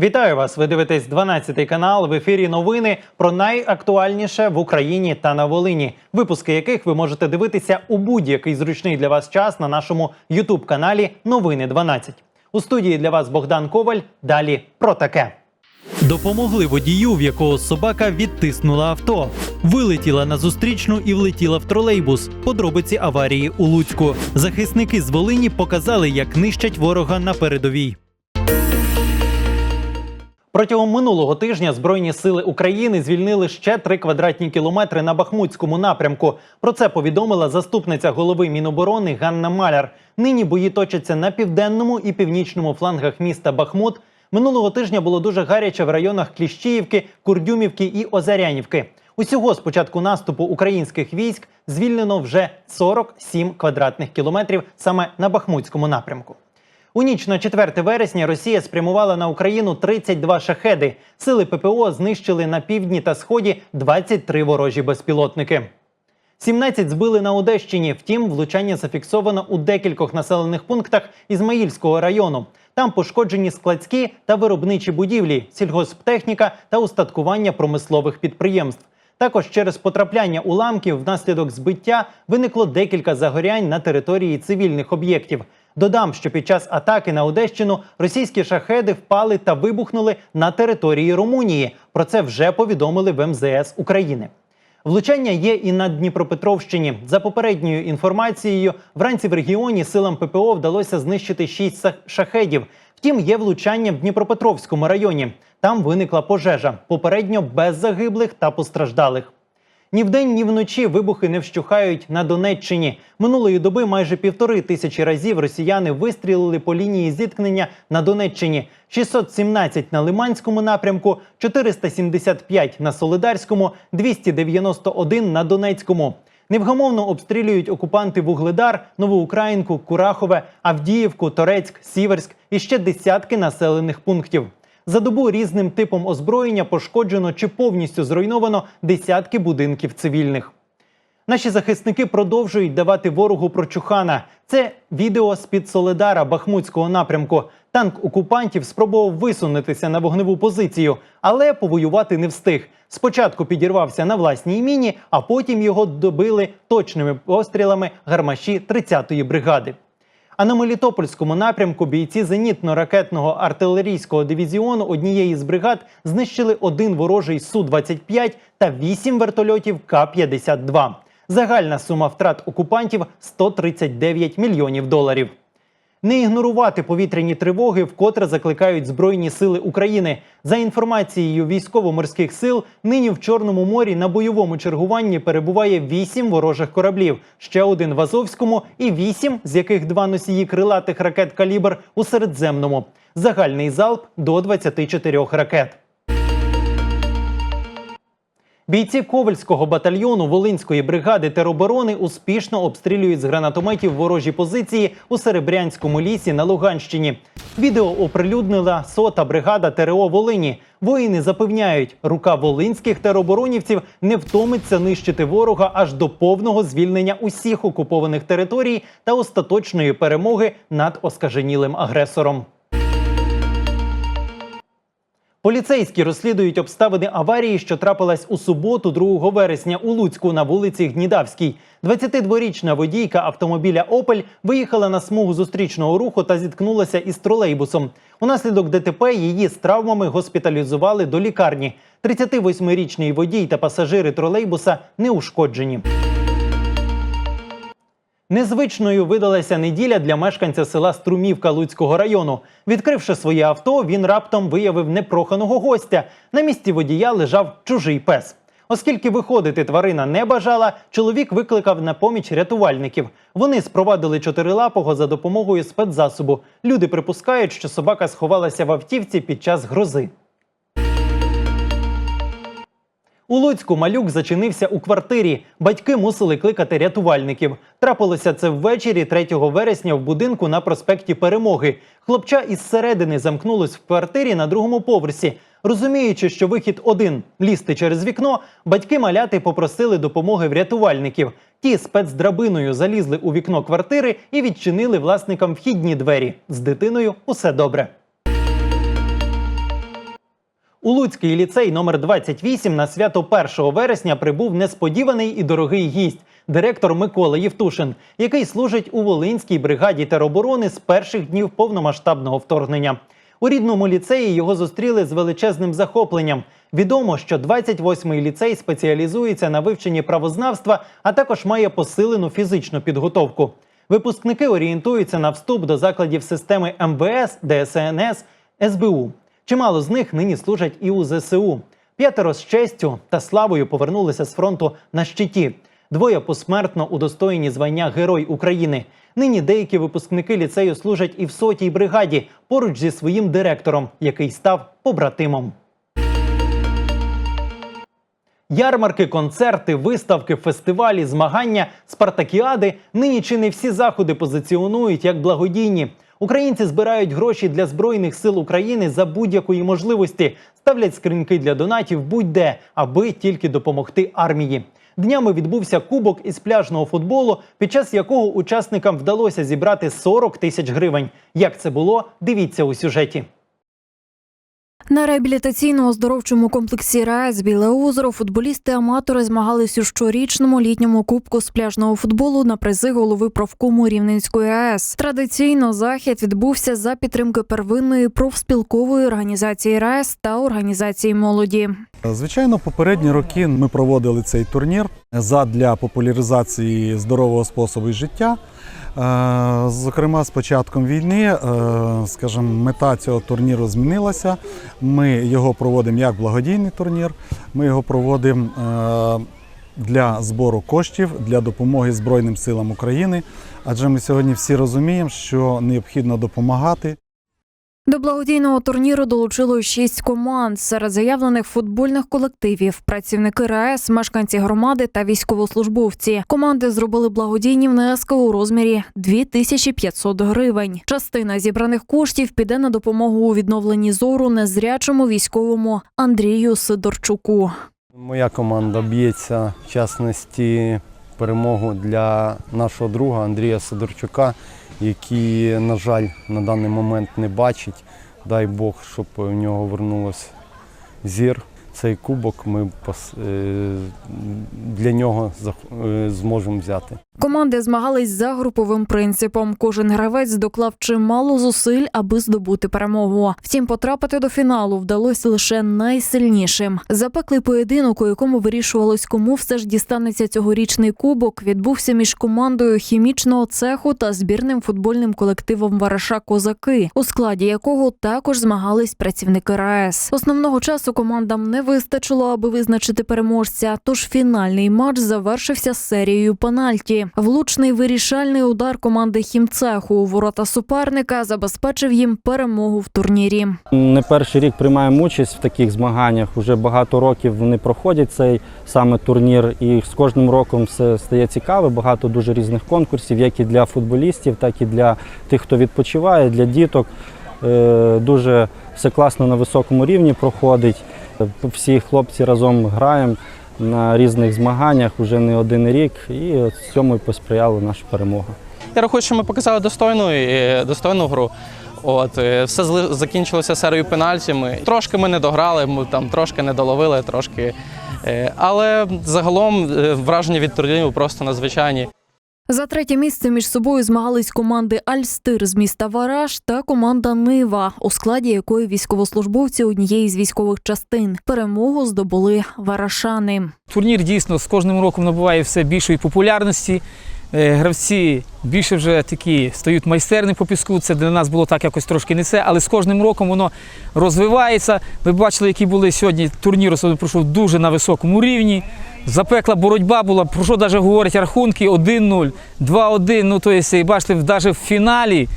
Вітаю вас! Ви дивитесь 12 канал в ефірі. Новини про найактуальніше в Україні та на Волині. Випуски яких ви можете дивитися у будь-який зручний для вас час на нашому Ютуб каналі Новини 12. У студії для вас Богдан Коваль. Далі про таке. Допомогли водію, в якого собака відтиснула авто. Вилетіла на зустрічну і влетіла в тролейбус. Подробиці аварії у Луцьку. Захисники з Волині показали, як нищать ворога на передовій. Протягом минулого тижня Збройні сили України звільнили ще три квадратні кілометри на Бахмутському напрямку. Про це повідомила заступниця голови Міноборони Ганна Маляр. Нині бої точаться на південному і північному флангах міста Бахмут. Минулого тижня було дуже гаряче в районах Кліщіївки, Курдюмівки і Озарянівки. Усього з початку наступу українських військ звільнено вже 47 квадратних кілометрів саме на Бахмутському напрямку. У ніч на 4 вересня Росія спрямувала на Україну 32 шахеди. Сили ППО знищили на півдні та сході 23 ворожі безпілотники. 17 збили на Одещині. Втім, влучання зафіксовано у декількох населених пунктах Ізмаїльського району. Там пошкоджені складські та виробничі будівлі, сільгосптехніка та устаткування промислових підприємств. Також через потрапляння уламків внаслідок збиття виникло декілька загорянь на території цивільних об'єктів. Додам, що під час атаки на Одещину російські шахеди впали та вибухнули на території Румунії. Про це вже повідомили в МЗС України. Влучання є і на Дніпропетровщині. За попередньою інформацією, вранці в регіоні силам ППО вдалося знищити шість шахедів. Втім, є влучання в Дніпропетровському районі. Там виникла пожежа, попередньо без загиблих та постраждалих. Ні вдень, ні вночі вибухи не вщухають на Донеччині. Минулої доби майже півтори тисячі разів росіяни вистрілили по лінії зіткнення на Донеччині. 617 на Лиманському напрямку, 475 на Солидарському, 291 на Донецькому. Невгамовно обстрілюють окупанти Вугледар, Новоукраїнку, Курахове, Авдіївку, Торецьк, Сіверськ і ще десятки населених пунктів. За добу різним типом озброєння пошкоджено чи повністю зруйновано десятки будинків цивільних. Наші захисники продовжують давати ворогу прочухана. Це відео з під Соледара Бахмутського напрямку. Танк окупантів спробував висунутися на вогневу позицію, але повоювати не встиг. Спочатку підірвався на власній міні, а потім його добили точними пострілами гармаші 30-ї бригади. А на Мелітопольському напрямку бійці зенітно-ракетного артилерійського дивізіону однієї з бригад знищили один ворожий Су-25 та вісім вертольотів К-52. Загальна сума втрат окупантів 139 мільйонів доларів. Не ігнорувати повітряні тривоги, вкотре закликають Збройні сили України. За інформацією військово-морських сил, нині в Чорному морі на бойовому чергуванні перебуває вісім ворожих кораблів, ще один в Азовському і вісім, з яких два носії крилатих ракет калібр у Середземному. Загальний залп до 24 ракет. Бійці Ковальського батальйону Волинської бригади тероборони успішно обстрілюють з гранатометів ворожі позиції у Серебрянському лісі на Луганщині. Відео оприлюднила сота бригада ТРО Волині. Воїни запевняють, рука волинських тероборонівців не втомиться нищити ворога аж до повного звільнення усіх окупованих територій та остаточної перемоги над оскаженілим агресором. Поліцейські розслідують обставини аварії, що трапилась у суботу, 2 вересня у Луцьку на вулиці Гнідавській. 22-річна водійка автомобіля Опель виїхала на смугу зустрічного руху та зіткнулася із тролейбусом. Унаслідок ДТП її з травмами госпіталізували до лікарні. 38-річний водій та пасажири тролейбуса не ушкоджені. Незвичною видалася неділя для мешканця села Струмівка Луцького району. Відкривши своє авто, він раптом виявив непроханого гостя. На місці водія лежав чужий пес. Оскільки виходити тварина не бажала, чоловік викликав на поміч рятувальників. Вони спровадили чотирилапого за допомогою спецзасобу. Люди припускають, що собака сховалася в автівці під час грози. У Луцьку малюк зачинився у квартирі. Батьки мусили кликати рятувальників. Трапилося це ввечері 3 вересня в будинку на проспекті Перемоги. Хлопча із середини замкнулось в квартирі на другому поверсі. Розуміючи, що вихід один лізти через вікно, батьки маляти попросили допомоги в рятувальників. Ті спецдрабиною залізли у вікно квартири і відчинили власникам вхідні двері. З дитиною усе добре. У Луцький ліцей номер 28 на свято 1 вересня прибув несподіваний і дорогий гість, директор Микола Євтушин, який служить у Волинській бригаді тероборони з перших днів повномасштабного вторгнення. У рідному ліцеї його зустріли з величезним захопленням. Відомо, що 28-й ліцей спеціалізується на вивченні правознавства, а також має посилену фізичну підготовку. Випускники орієнтуються на вступ до закладів системи МВС, ДСНС, СБУ. Чимало з них нині служать і у ЗСУ. П'ятеро з честю та славою повернулися з фронту на щиті. Двоє посмертно удостоєні звання Герой України. Нині деякі випускники ліцею служать і в сотій бригаді поруч зі своїм директором, який став побратимом. Ярмарки, концерти, виставки, фестивалі, змагання, спартакіади нині чи не всі заходи позиціонують як благодійні. Українці збирають гроші для збройних сил України за будь-якої можливості, ставлять скриньки для донатів будь-де, аби тільки допомогти армії. Днями відбувся кубок із пляжного футболу, під час якого учасникам вдалося зібрати 40 тисяч гривень. Як це було? Дивіться у сюжеті. На реабілітаційно-оздоровчому комплексі РАЕС Біле озеро футболісти-аматори змагались у щорічному літньому кубку з пляжного футболу на призи голови профкому Рівненської АЕС. Традиційно захід відбувся за підтримки первинної профспілкової організації РАЕС та організації молоді. Звичайно, попередні роки ми проводили цей турнір задля популяризації здорового способу життя. Е, Зокрема, з початком війни, е, скажімо, мета цього турніру змінилася. Ми його проводимо як благодійний турнір. Ми його проводимо е, для збору коштів для допомоги Збройним силам України. Адже ми сьогодні всі розуміємо, що необхідно допомагати. До благодійного турніру долучило шість команд серед заявлених футбольних колективів, працівники РАЕС, мешканці громади та військовослужбовці. Команди зробили благодійні внески у розмірі 2500 гривень. Частина зібраних коштів піде на допомогу у відновленні зору незрячому військовому Андрію Сидорчуку. Моя команда б'ється в частності перемогу для нашого друга Андрія Сидорчука, який, на жаль, на даний момент не бачить. Дай Бог, щоб у нього вернулося зір. Цей кубок ми е, для нього е, зможемо взяти. Команди змагались за груповим принципом. Кожен гравець доклав чимало зусиль, аби здобути перемогу. Втім, потрапити до фіналу вдалося лише найсильнішим. Запеклий поєдинок, у якому вирішувалось, кому все ж дістанеться цьогорічний кубок, відбувся між командою хімічного цеху та збірним футбольним колективом Вараша Козаки, у складі якого також змагались працівники РаЕС. Основного часу командам не вистачило, аби визначити переможця. Тож фінальний матч завершився серією пенальті. Влучний вирішальний удар команди хімцеху у ворота суперника забезпечив їм перемогу в турнірі. Не перший рік приймаємо участь в таких змаганнях. Уже багато років вони проходять цей саме турнір, і з кожним роком все стає цікаве. Багато дуже різних конкурсів, як і для футболістів, так і для тих, хто відпочиває, для діток. Е, Дуже все класно на високому рівні проходить. Всі хлопці разом граємо на різних змаганнях вже не один рік, і от цьому і посприяла наша перемога. Я рахую, що ми показали достойну, е, достойну гру. От, е, все закінчилося серією пенальтями. Трошки ми не дограли, ми там трошки не доловили, трошки. е, Але загалом враження від турніру просто надзвичайні. За третє місце між собою змагались команди Альстир з міста Вараж та команда Нива, у складі якої військовослужбовці однієї з військових частин. Перемогу здобули варашани. Турнір дійсно з кожним роком набуває все більшої популярності. Е, Гравці більше вже такі стають майстерні по піску. Це для нас було так якось трошки не це, але з кожним роком воно розвивається. Ви бачили, які були сьогодні турнір, особливо пройшов дуже на високому рівні. Запекла боротьба була, про що навіть говорять рахунки 1-0, 2-1. Ну, то є, бачите, навіть в фіналі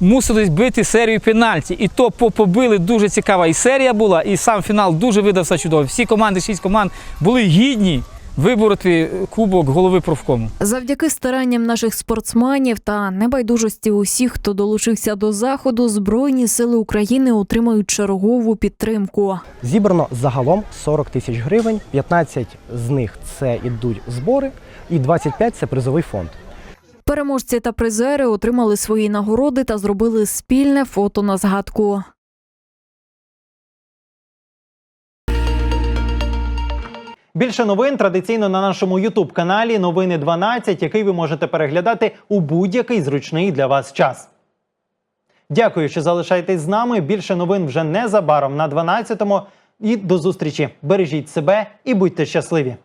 мусили бити серію пенальті. І то по- побили дуже цікава і серія була, і сам фінал дуже видався чудовий. Всі команди, шість команд були гідні вибороти кубок голови профкому. Завдяки старанням наших спортсменів та небайдужості усіх, хто долучився до заходу, збройні сили України отримають чергову підтримку. Зібрано загалом 40 тисяч гривень, 15 з них це ідуть збори, і 25 це призовий фонд. Переможці та призери отримали свої нагороди та зробили спільне фото на згадку. Більше новин традиційно на нашому Ютуб каналі Новини 12, який ви можете переглядати у будь-який зручний для вас час. Дякую, що залишаєтесь з нами. Більше новин вже незабаром на 12-му. І до зустрічі. Бережіть себе і будьте щасливі.